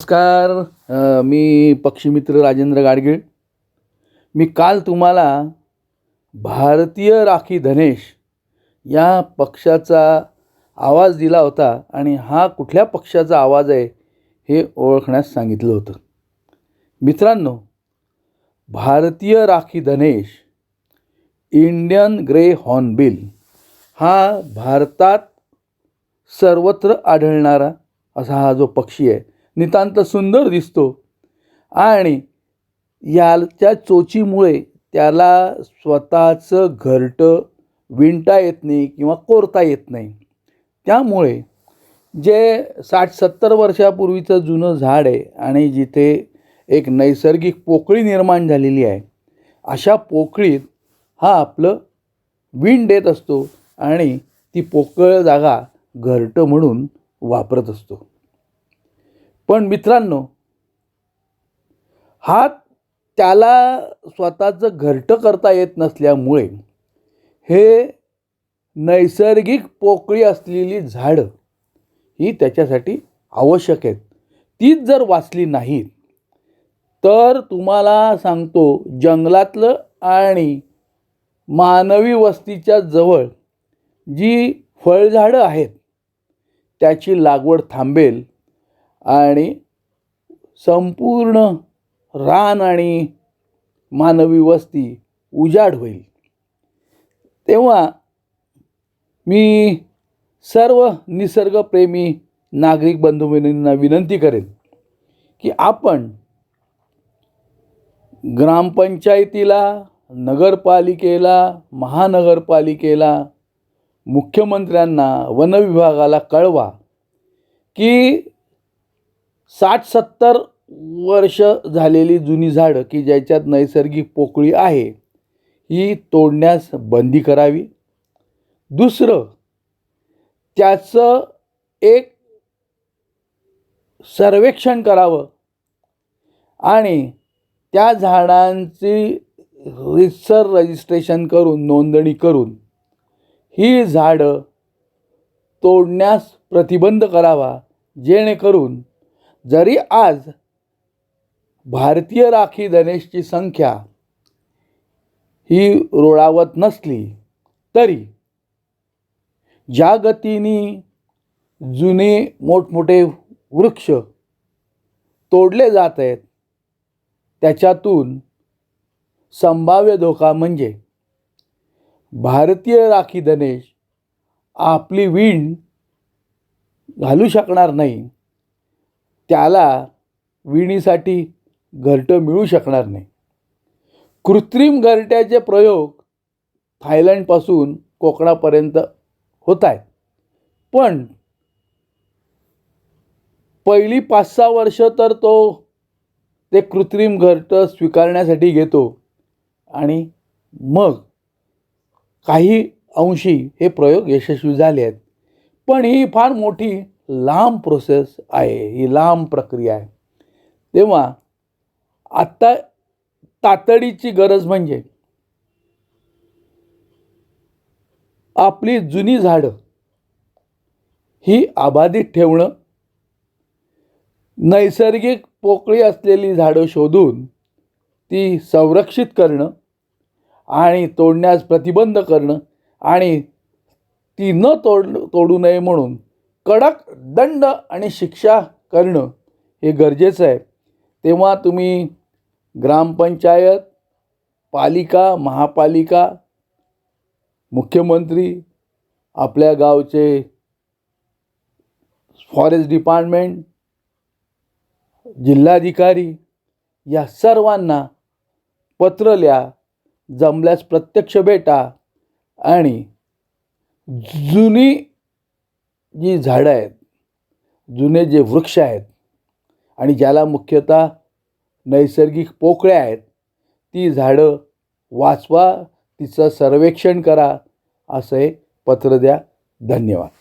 नमस्कार. मी पक्षीमित्र राजेंद्र गाडगीळ. मी काल तुम्हाला भारतीय राखी धनेश या पक्षाचा आवाज दिला होता आणि हा कुठल्या पक्षाचा आवाज आहे हे ओळखण्यास सांगितलं होतं. मित्रांनो भारतीय राखी धनेश इंडियन ग्रे हॉर्नबिल हा भारतात सर्वत्र आढळणारा असा हा जो पक्षी आहे नितांत सुंदर दिसतो. आणि याच्या चोचीमुळे त्याला स्वतःचं घरटं विणता येत नाही किंवा कोरता येत नाही. त्यामुळे जे साठ सत्तर वर्षापूर्वीचं जुनं झाड आहे आणि जिथे एक नैसर्गिक पोकळी निर्माण झालेली आहे अशा पोकळीत हा आपलं विण देत असतो आणि ती पोकळ जागा घरटं म्हणून वापरत असतो. पण मित्रांनो हा त्याला स्वतःचं घरटं करता येत नसल्यामुळे हे नैसर्गिक पोकळी असलेली झाडं ही त्याच्यासाठी आवश्यक आहेत. तीच जर वाचली नाहीत तर तुम्हाला सांगतो जंगलातलं आणि मानवी वस्तीच्या जवळ जी फळझाडं आहेत त्याची लागवड थांबेल. आणि संपूर्ण रान आणि मानवी वस्ती उजाड होईल. तेव्हा मी सर्व निसर्गप्रेमी नागरिक बंधुमिनींना विनंती करेन की आपण ग्रामपंचायतीला नगरपालिकेला महानगरपालिकेला मुख्यमंत्र्यांना वनविभागाला कळवा की साठ सत्तर वर्ष झालेली जुनी झाडं की ज्याच्यात नैसर्गिक पोकळी आहे ही तोडण्यास बंदी करावी. दुसरं त्याचं एक सर्वेक्षण करावं आणि त्या झाडांची रितसर रजिस्ट्रेशन करून नोंदणी करून ही झाडं तोडण्यास प्रतिबंध करावा जेणेकरून जरी आज भारतीय राखी धनेशची संख्या ही रोळावत नसली तरी ज्या गतीने जुने मोठमोठे वृक्ष तोडले जात आहेत त्याच्यातून संभाव्य धोका म्हणजे भारतीय राखी धनेश आपली वीण घालू शकणार नाही. त्याला विणीसाठी घरटं मिळू शकणार नाही. कृत्रिम घरट्याचे प्रयोग थायलंडपासून कोकणापर्यंत होत आहेत पण पहिली पाच सहा वर्ष तर तो ते कृत्रिम घरटं स्वीकारण्यासाठी घेतो आणि मग काही अंशी हे प्रयोग यशस्वी झाले आहेत पण ही फार मोठी लांब प्रोसेस आहे ही लांब प्रक्रिया आहे. तेव्हा आत्ता तातडीची गरज म्हणजे आपली जुनी झाडं ही अबाधित ठेवणं नैसर्गिक पोकळी असलेली झाडं शोधून ती संरक्षित करणं आणि तोडण्यास प्रतिबंध करणं आणि ती न तोड तोडू नये म्हणून कडक दंड आणि शिक्षा करणं हे गरजेचं आहे. तेव्हा तुम्ही ग्रामपंचायत पालिका महापालिका मुख्यमंत्री आपल्या गावचे फॉरेस्ट डिपार्टमेंट जिल्हाधिकारी या सर्वांना पत्र लिहा जमल्यास प्रत्यक्ष भेटा आणि जुनी जी झाडं आहेत जुने जे वृक्ष आहेत आणि ज्याला मुख्यतः नैसर्गिक पोकळ्या आहेत ती झाडं वाचवा तिचं सर्वेक्षण करा असं हे पत्र द्या. धन्यवाद.